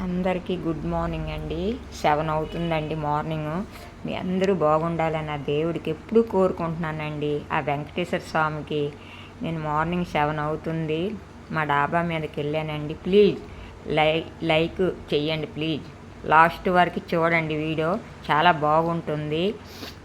అందరికీ good morning అండి. Seven అవుతుందండి మార్నింగ్. మీ అందరూ బాగుండాలని ఆ దేవుడికి ఎప్పుడు కోరుకుంటున్నానండి. ఆ వెంకటేశ్వర స్వామికి నేను మార్నింగ్ సెవెన్ అవుతుంది. మా డాబా మీదకి వెళ్ళానండి. ప్లీజ్ లై లైక్ చెయ్యండి ప్లీజ్. లాస్ట్ వరకు చూడండి వీడియో. చాలా బాగుంటుంది.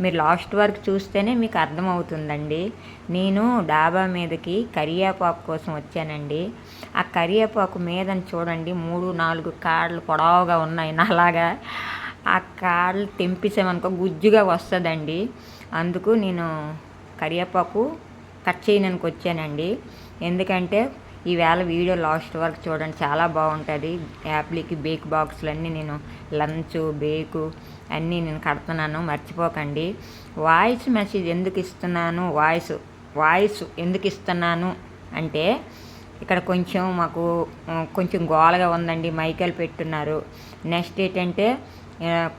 మీరు లాస్ట్ వరకు చూస్తేనే మీకు అర్థమవుతుందండి. నేను డాబా మీదకి కరివేపాకు కోసం వచ్చానండి. ఆ కరివేపాకు మీదని చూడండి మూడు నాలుగు కాళ్ళు పొడవుగా ఉన్నాయి. నాలాగా ఆ కాళ్ళు తెంపేసామనుకో గుజ్జుగా వస్తుందండి. అందుకు నేను కరివేపాకు కట్ చేయడానికి వచ్చానండి. ఎందుకంటే ఈవేళ వీడియో లాస్ట్ వరకు చూడండి. చాలా బాగుంటుంది. యాప్లీకి బేక్ బాక్సులన్నీ నేను లంచ్ బేకు అన్నీ నేను కడుతున్నాను. మర్చిపోకండి. వాయిస్ మెసేజ్ ఎందుకు ఇస్తున్నాను? వాయిస్ వాయిస్ ఎందుకు ఇస్తున్నాను అంటే ఇక్కడ కొంచెం మాకు కొంచెం గోలగా ఉందండి. మైకలు పెట్టున్నారు. నెక్స్ట్ ఏంటంటే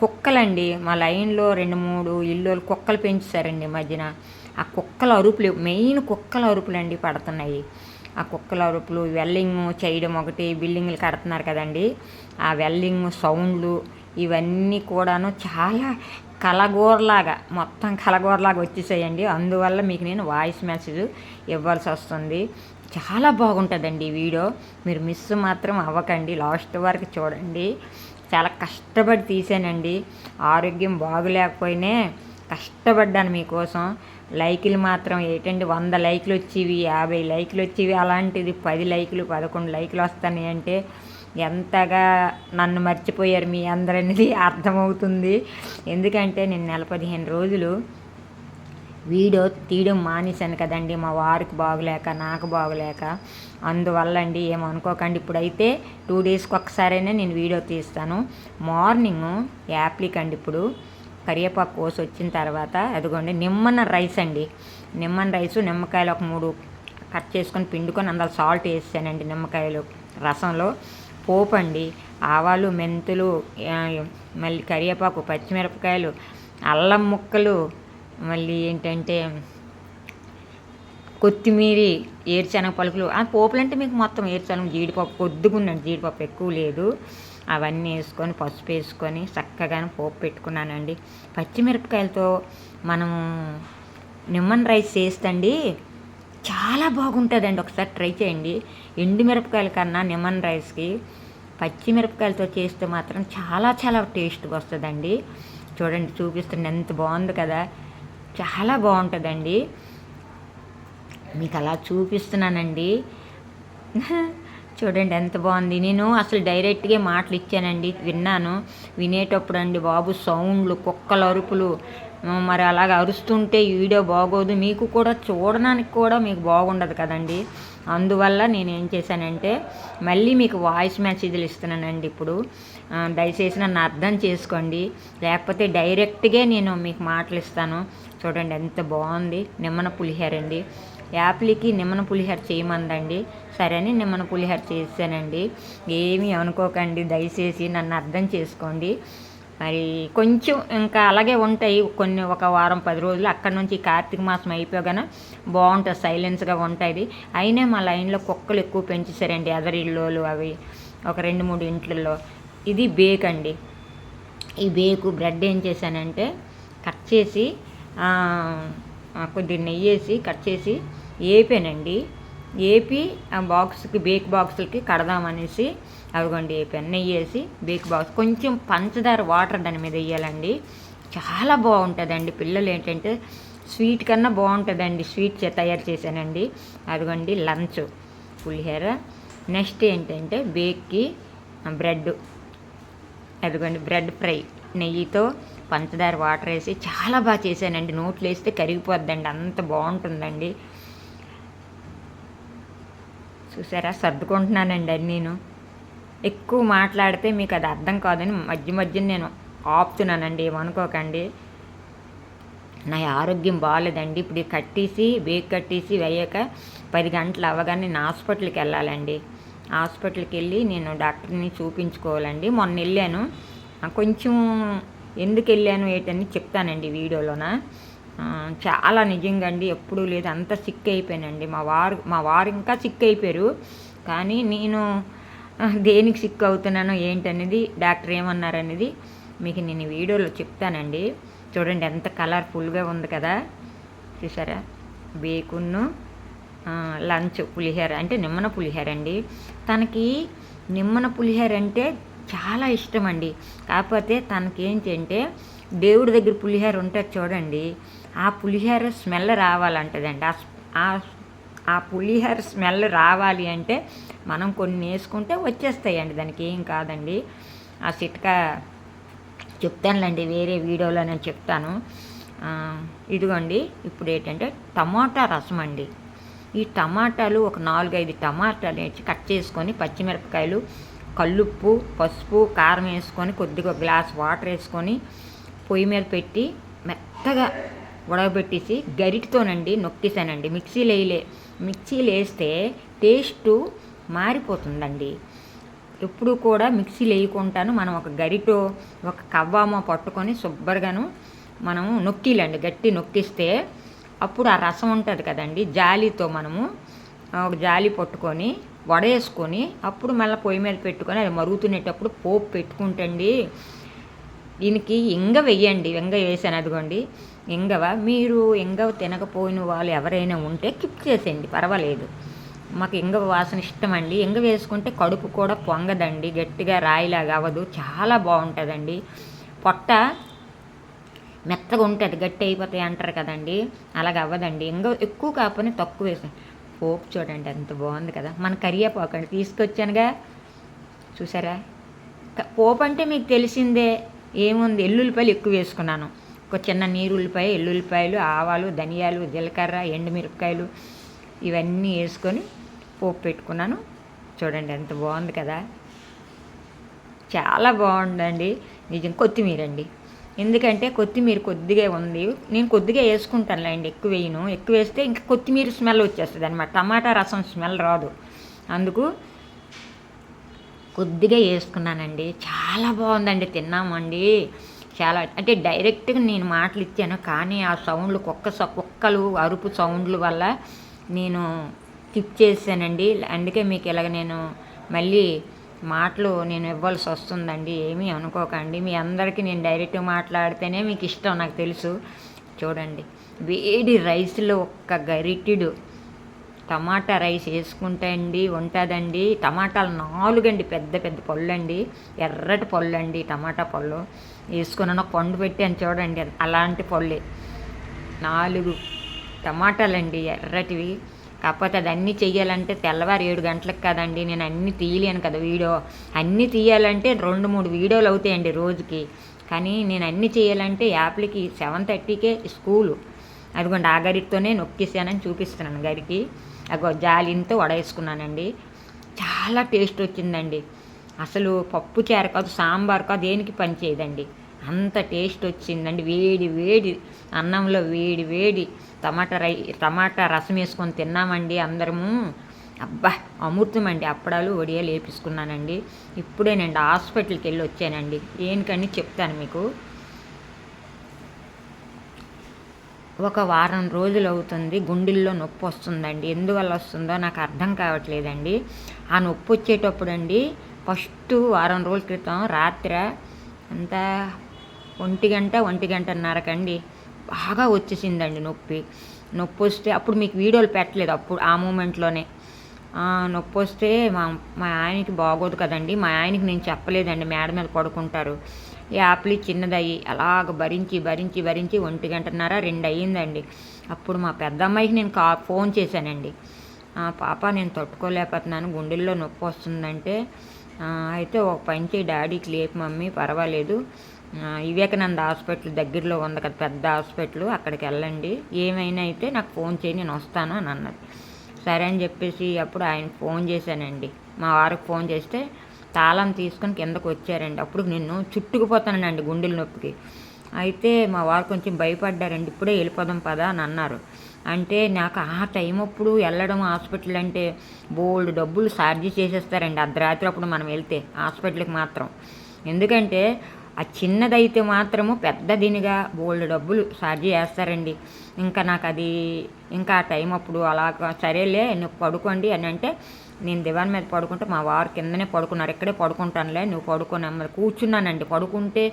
కుక్కలండి. మా లైన్లో రెండు మూడు ఇల్లు కుక్కలు పెంచుతారండి ఈ మధ్యన. ఆ కుక్కల అరుపులు మెయిన్ కుక్కల అరుపులు అండి పడుతున్నాయి. ఆ కుక్కల అరుపులు వెల్లింగ్ చేయడం ఒకటి బిల్డింగ్లు కడుతున్నారు కదండి. ఆ వెల్లింగ్ సౌండ్లు ఇవన్నీ కూడాను చాలా కలగూరలాగా మొత్తం కలగూరలాగా వచ్చేసాయండి. అందువల్ల మీకు నేను వాయిస్ మెసేజ్ ఇవ్వాల్సి వస్తుంది. చాలా బాగుంటుందండి ఈ వీడియో. మీరు మిస్ మాత్రం అవ్వకండి. లాస్ట్ వరకు చూడండి. చాలా కష్టపడి తీసానండి. ఆరోగ్యం బాగులేకపోయినే కష్టపడ్డాను మీకోసం. లైకులు మాత్రం ఏంటండి? వంద లైకులు వచ్చేవి యాభై లైకులు వచ్చేవి అలాంటిది పది లైకులు పదకొండు లైకులు వస్తాయి అంటే ఎంతగా నన్ను మర్చిపోయారు మీ అందరనేది అర్థమవుతుంది. ఎందుకంటే నేను నెల పదిహేను రోజులు వీడియో తీయడం మానేశాను కదండి. మా వారికి బాగలేక నాకు బాగలేక. అందువల్ల అండి ఏమనుకోకండి ఇప్పుడైతే టూ డేస్కి ఒకసారైనా నేను వీడియో తీస్తాను. మార్నింగ్ యాప్లిక్ అండి ఇప్పుడు. కరివేపాకు కోసి వచ్చిన తర్వాత అదిగోండి నిమ్మన రైస్ అండి. నిమ్మన రైస్ నిమ్మకాయలు ఒక మూడు కట్ చేసుకొని పిండుకొని అందులో సాల్ట్ వేసానండి నిమ్మకాయలు. రసంలో పోపు అండి ఆవాలు మెంతులు మళ్ళీ కరివేపాకు పచ్చిమిరపకాయలు అల్లం ముక్కలు మళ్ళీ ఏంటంటే కొత్తిమీరి ఏరుశనగ పలుకులు. ఆ పోపులు అంటే మీకు మొత్తం ఏరుశనగ జీడిపప్పు కొద్దిగా ఉండండి జీడిపప్పు ఎక్కువ లేదు. అవన్నీ వేసుకొని పసుపు వేసుకొని చక్కగా పోపు పెట్టుకున్నానండి. పచ్చిమిరపకాయలతో మనము నిమ్మన్ రైస్ చేస్తండి చాలా బాగుంటుందండి. ఒకసారి ట్రై చేయండి. ఎండు మిరపకాయల కన్నా నిమ్మన్ రైస్కి పచ్చిమిరపకాయలతో చేస్తే మాత్రం చాలా చాలా టేస్ట్గా వస్తుందండి. చూడండి చూపిస్తుంది ఎంత బాగుంది కదా. చాలా బాగుంటుందండి. మీకు అలా చూపిస్తున్నానండి. చూడండి ఎంత బాగుంది. నేను అసలు డైరెక్ట్గా మాటలు ఇచ్చానండి విన్నాను. వినేటప్పుడు అండి బాబు సౌండ్లు కుక్కల అరుపులు. మరి అలాగ అరుస్తుంటే ఈ వీడియో బాగోదు. మీకు కూడా చూడడానికి కూడా మీకు బాగుండదు కదండి. అందువల్ల నేను ఏం చేశానంటే మళ్ళీ మీకు వాయిస్ మెసేజ్లు ఇస్తున్నానండి ఇప్పుడు. దయచేసి నన్ను అర్థం చేసుకోండి. లేకపోతే డైరెక్ట్గా నేను మీకు మాటలు ఇస్తాను చూడండి ఎంత బాగుంది. నిమ్మన పులిహోర అండి. యాప్లికి నిమ్మన పులిహోర చేయమందండి. సరే అని నిమ్మన పులిహోర చేశానండి. ఏమీ అనుకోకండి దయచేసి నన్ను అర్థం చేసుకోండి. మరి కొంచెం ఇంకా అలాగే ఉంటాయి. కొన్ని ఒక వారం పది రోజులు అక్కడ నుంచి కార్తీక మాసం అయిపోగానే బాగుంటుంది సైలెన్స్గా ఉంటుంది అయినా మా లైన్లో కుక్కలు ఎక్కువ పెంచేసారండి ఎదరి ఇళ్ళు అవి. ఒక రెండు మూడు ఇంట్లలో. ఇది బేక్ అండి. ఈ బేకు బ్రెడ్ ఏం చేశానంటే కట్ చేసి కొద్దిగా నెయ్యి వేసి కట్ చేసి ఏపీనండి. ఏపి ఆ బాక్స్కి బేక్ బాక్స్లకి కడదామనేసి అవిగోండి ఏపీ నెయ్యి వేసి బేక్ బాక్స్ కొంచెం పంచదార వాటర్ దాని మీద వేయాలండి చాలా బాగుంటుందండి. పిల్లలు ఏంటంటే స్వీట్ కన్నా బాగుంటుందండి. స్వీట్ తయారు చేశానండి. అదిగోండి లంచ్ పులిహోర. నెక్స్ట్ ఏంటంటే బేక్కి బ్రెడ్ అదిగోండి బ్రెడ్ ఫ్రై నెయ్యితో పంచదార వాటర్ వేసి చాలా బాగా చేశానండి. నోట్లో వేస్తే కరిగిపోద్దండి. అంత బాగుంటుందండి. చూసారా? సర్దుకుంటున్నానండి అది నేను ఎక్కువ మాట్లాడితే మీకు అది అర్థం కాదని మధ్య మధ్య నేను ఆపుతున్నానండి ఏమనుకోకండి. నా ఆరోగ్యం బాగాలేదండి ఇప్పుడు కట్టేసి బేక్ కట్టేసి వేయక పది గంటలు అవ్వగానే నేను హాస్పిటల్కి వెళ్ళాలండి. హాస్పిటల్కి వెళ్ళి నేను డాక్టర్ని చూపించుకోవాలండి. మొన్న వెళ్ళాను. కొంచెం ఎందుకు వెళ్ళాను ఏంటని చెప్తానండి వీడియోలోన. చాలా నిజంగా అండి ఎప్పుడూ లేదు. అంత సిక్ అయిపోయానండి. మా వారు మా వారు ఇంకా సిక్ అయిపోయారు. కానీ నేను దేనికి సిక్ అవుతున్నానో ఏంటనేది డాక్టర్ ఏమన్నారనేది మీకు నేను వీడియోలో చెప్తానండి. చూడండి ఎంత కలర్ఫుల్గా ఉంది కదా. చూసారా బేకున్ను లంచ్ పులిహోర అంటే నిమ్మన పులిహోర అండి. తనకి నిమ్మన పులిహోర అంటే చాలా ఇష్టం అండి కాకపోతే తనకేంటి అంటే దేవుడి దగ్గర పులిహోర ఉంటుంది చూడండి ఆ పులిహోర స్మెల్ రావాలంటదండి. ఆ ఆ పులిహోర స్మెల్ రావాలి అంటే మనం కొన్ని వేసుకుంటే వచ్చేస్తాయండి. దానికి ఏం కాదండి. ఆ సిట్కా చెప్తానులేండి వేరే వీడియోలో నేను చెప్తాను. ఇదిగోండి ఇప్పుడు ఏంటంటే టమాటా రసం అండి. ఈ టమాటాలు ఒక నాలుగైదు టమాటాలు వేసి కట్ చేసుకొని పచ్చిమిరపకాయలు కల్లుప్పు పసుపు కారం వేసుకొని కొద్దిగా గ్లాస్ వాటర్ వేసుకొని పొయ్యి మీద పెట్టి మెత్తగా ఉడకబెట్టేసి గరిటితోనండి నొక్కేసానండి. మిక్సీలో వేయలే మిక్సీలో వేస్తే టేస్టు మారిపోతుందండి. ఎప్పుడు కూడా మిక్సీలు వేయకుంటాను మనం ఒక గరిటో ఒక కవ్వామో పట్టుకొని శుభ్రంగాను మనము నొక్కిలండి గట్టి నొక్కిస్తే అప్పుడు ఆ రసం ఉంటుంది కదండి జాలితో మనము ఒక జాలి పట్టుకొని వడేసుకొని అప్పుడు మళ్ళీ పొయ్యి మీద పెట్టుకొని అది మరుగుతునేటప్పుడు పోపు పెట్టుకుంటండి. దీనికి ఇంగ వెయ్యండి ఇంగ వేసాను అదిగోండి. ఇంగవ మీరు ఇంగవ తినకపోయిన వాళ్ళు ఎవరైనా ఉంటే కిప్ చేసేయండి పర్వాలేదు. మాకు ఇంగవ వాసన ఇష్టం అండి ఇంగ వేసుకుంటే కడుపు కూడా పొంగదండి గట్టిగా రాయిలాగా అవ్వదు చాలా బాగుంటుందండి. పొట్ట మెత్తగా ఉంటుంది గట్టి అయిపోతాయి అంటారు కదండి. అలాగ అవ్వదండి. ఇంకా ఎక్కువ కాకపోతే తక్కువ వేసాను పోపు చూడండి ఎంత బాగుంది కదా. మన కరివేపాకు అండి తీసుకొచ్చానుగా. చూసారా? పోపు అంటే మీకు తెలిసిందే. ఏముంది? ఎల్లుల్లిపాయలు ఎక్కువ వేసుకున్నాను. ఒక చిన్న నీరుల్లిపాయ ఎల్లుల్లిపాయలు ఆవాలు ధనియాలు జీలకర్ర ఎండుమిరపకాయలు ఇవన్నీ వేసుకొని పోపు పెట్టుకున్నాను. చూడండి ఎంత బాగుంది కదా. చాలా బాగుందండి. నిజం కొత్తిమీర అండి ఎందుకంటే కొత్తిమీర కొద్దిగా ఉంది. నేను కొద్దిగా వేసుకుంటానులేండి ఎక్కువ వేయను. ఎక్కువ వేస్తే ఇంకా కొత్తిమీర స్మెల్ వచ్చేస్తుంది అనమాట టమాటా రసం స్మెల్ రాదు. అందుకు కొద్దిగా వేసుకున్నానండి. చాలా బాగుందండి. తిన్నామండి. చాలా అంటే డైరెక్ట్గా నేను మాటలు ఇచ్చాను కానీ ఆ సౌండ్లు కుక్క స- కుక్కలు అరుపు సౌండ్ల వల్ల నేను స్కిప్ చేశానండి అందుకే మీకు ఇలాగ నేను మళ్ళీ మాటలు నేను ఇవ్వాల్సి వస్తుందండి. ఏమీ అనుకోకండి. మీ అందరికీ నేను డైరెక్ట్ మాట్లాడితేనే మీకు ఇష్టం నాకు తెలుసు. చూడండి. వేడి రైస్లో ఒక్క గరిటెడు టమాటా రైస్ వేసుకుంటే అండి ఉంటుందండి. టమాటాలు నాలుగండి పెద్ద పెద్ద పళ్ళు అండి ఎర్రటి పళ్ళు అండి టమాటా పళ్ళు. వేసుకున్నాను పండు పెట్టాను చూడండి అలాంటి పళ్ళే. నాలుగు టమాటాలండి ఎర్రటివి. కాకపోతే అది అన్నీ చెయ్యాలంటే తెల్లవారు ఏడు గంటలకు కదండి నేను అన్నీ తీయలేను కదా వీడియో. అన్నీ తీయాలంటే రెండు మూడు వీడియోలు అవుతాయండి రోజుకి. కానీ నేను అన్నీ చేయాలంటే యాప్లకి సెవెన్ థర్టీకే స్కూలు. అదిగోండి ఆ గరిటితోనే నొక్కేసానని చూపిస్తున్నాను గరికి. అగో జాలింతో వడేసుకున్నానండి. చాలా టేస్ట్ వచ్చిందండి. అసలు పప్పు చారు కాదు సాంబార్ కాదు దేనికి పని చేయదండి. అంత టేస్ట్ వచ్చిందండి. వేడి వేడి అన్నంలో వేడి వేడి టమాటా రై టమాటా రసం వేసుకొని తిన్నామండి అందరము. అబ్బా అమృతం అండి. అప్పడాలు వడియాలు వేపించుకున్నానండి ఇప్పుడేనండి హాస్పిటల్కి వెళ్ళి వచ్చానండి. దేనికని చెప్తాను మీకు. ఒక వారం రోజులు అవుతుంది గుండెల్లో నొప్పి వస్తుందండి. ఎందువల్ల వస్తుందో నాకు అర్థం కావట్లేదండి. ఆ నొప్పి వచ్చేటప్పుడు అండి ఫస్ట్ వారం రోజుల క్రితం రాత్రి అంతా ఒంటి గంట ఒంటి గంటన్నరకండి బాగా వచ్చేసిందండి నొప్పి. నొప్పి వస్తే అప్పుడు మీకు వీడియోలు పెట్టలేదు అప్పుడు ఆ మూమెంట్లోనే. నొప్పి వస్తే మా మా ఆయనకి బాగోదు కదండి. మా ఆయనకి నేను చెప్పలేదండి మేడ మీద పడుకుంటారు. యాప్లు చిన్నదయ్యి అలాగ భరించి భరించి భరించి ఒంటి గంటన్నర రెండు అయ్యిందండి అప్పుడు మా పెద్ద అమ్మాయికి నేను కా ఫోన్ చేశానండి. పాప నేను తట్టుకోలేకపోతున్నాను గుండెల్లో నొప్పి వస్తుందంటే అయితే ఒక పని చేయి డాడీకి లేపు మమ్మీ పర్వాలేదు. వివేకానంద హాస్పిటల్ దగ్గరలో ఉంది కదా పెద్ద హాస్పిటల్ అక్కడికి వెళ్ళండి. ఏమైనా అయితే నాకు ఫోన్ చేయి నేను వస్తాను అని అన్నది. సరే అని చెప్పేసి అప్పుడు ఆయన ఫోన్ చేశానండి. మా వారికి ఫోన్ చేస్తే తాళం తీసుకొని కిందకు వచ్చారండి. అప్పుడు నిన్ను చుట్టుకుపోతానండి గుండెల నొప్పికి. అయితే మా వారు కొంచెం భయపడ్డారండి. ఇప్పుడే వెళ్ళిపోదాం పదా అని అన్నారు. అంటే నాకు ఆ టైం అప్పుడు వెళ్ళడం హాస్పిటల్ అంటే బోల్డ్ డబ్బులు ఛార్జీ చేసేస్తారండి. అర్ధరాత్రి అప్పుడు మనం వెళ్తే హాస్పిటల్కి మాత్రం. ఎందుకంటే ఆ చిన్నదైతే మాత్రము పెద్దదినిగా బోల్డ్ డబ్బులు ఛార్జీ చేస్తారండి. ఇంకా నాకు అది ఇంకా ఆ టైం అప్పుడు అలా సరేలే నువ్వు పడుకోండి అని అంటే నేను దివాన్ మీద పడుకుంటే మా వారు కిందనే పడుకున్నారు. ఇక్కడే పడుకుంటానులే నువ్వు పడుకున్నా మరి కూర్చున్నానండి పడుకుంటే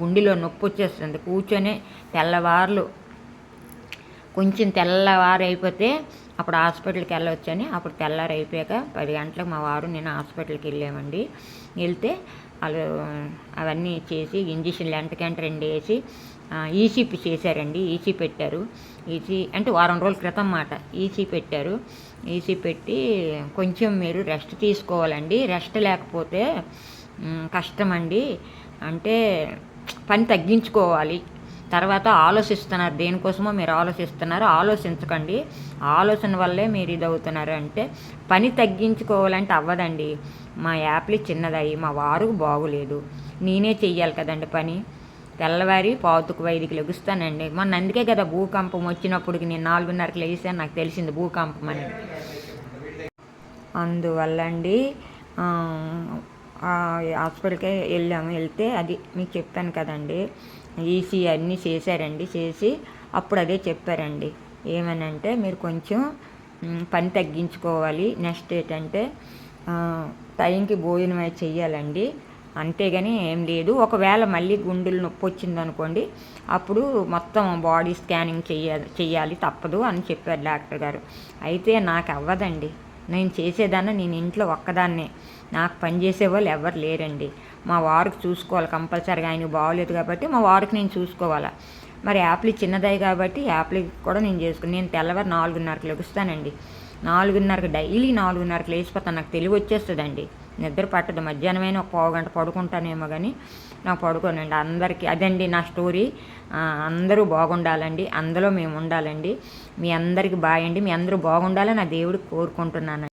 గుండెలో నొప్పి వచ్చేస్తుంది. కూర్చొని తెల్లవార్లు కొంచెం తెల్లవారు అయిపోతే అప్పుడు హాస్పిటల్కి వెళ్ళవచ్చని అప్పుడు తెల్లారు అయిపోయాక పది గంటలకు మా వారు నేను హాస్పిటల్కి వెళ్ళామండి. వెళ్తే వాళ్ళు అవన్నీ చేసి ఇంజక్షన్లు ఎంటకంటే రెండు వేసి ఈసీ చేశారండి ఈసీ పెట్టారు. ఈసీ అంటే వారం రోజుల క్రితం మాట. ఈసీ పెట్టారు. ఈసీ పెట్టి కొంచెం మీరు రెస్ట్ తీసుకోవాలండి. రెస్ట్ లేకపోతే కష్టమండి. అంటే పని తగ్గించుకోవాలి. తర్వాత ఆలోచిస్తున్నారు. దేనికోసమో మీరు ఆలోచిస్తున్నారు. ఆలోచించకండి. ఆలోచన వల్లే మీరు ఇది అవుతున్నారు అంటే పని తగ్గించుకోవాలంటే అవ్వదండి. మా యాప్లు చిన్నదయ్యి మా వారు బాగులేదు. నేనే చెయ్యాలి కదండి పని. తెల్లవారి పావుతుకు వైదికి లెగుస్తానండి. మొన్న అందుకే కదా భూకంపం వచ్చినప్పటికి నేను నాలుగున్నరకు లేసాను నాకు తెలిసింది భూకంపం అని. అందువల్ల అండి హాస్పిటల్కే హాస్పిటల్కి వెళ్ళాము. వెళ్తే అది మీకు చెప్పాను కదండి. ఈసీ అన్నీ చేశారండి. చేసి అప్పుడు అదే చెప్పారండి. ఏమనంటే మీరు కొంచెం పని తగ్గించుకోవాలి. నెక్స్ట్ ఏంటంటే టైంకి భోజనం చేయాలండి చెయ్యాలండి. అంతేగాని ఏం లేదు. ఒకవేళ మళ్ళీ గుండెలు నొప్పి వచ్చిందనుకోండి అప్పుడు మొత్తం బాడీ స్కానింగ్ చేయాలి చెయ్యాలి తప్పదు అని చెప్పారు డాక్టర్ గారు. అయితే నాకు అవ్వదండి నేను చేసేదాన్ని నేను ఇంట్లో ఒక్కదాన్నే. నాకు పని చేసేవాళ్ళు ఎవరు లేరండి. మా వారికి చూసుకోవాలి కంపల్సరీగా. ఆయన బాగోలేదు కాబట్టి మా వారికి నేను చూసుకోవాలా. మరి యాప్లు చిన్నదై కాబట్టి యాప్లీ కూడా నేను చేసుకుని నేను తెల్లవారు నాలుగున్నరకు లెగుస్తానండి. నాలుగున్నరకు డైలీ నాలుగున్నరకు లేచిపోతాను. నాకు తెలివి వచ్చేస్తుందండి నిద్ర పట్టదు. మధ్యాహ్నమైన ఒక పావు గంట పడుకుంటానేమో కానీ నాకు పడుకోనండి. అందరికీ అదండి నా స్టోరీ. అందరూ బాగుండాలండి. అందులో మేము ఉండాలండి మీ అందరికీ బాయ్ మీ అందరూ బాగుండాలని నా దేవుడికి కోరుకుంటున్నాను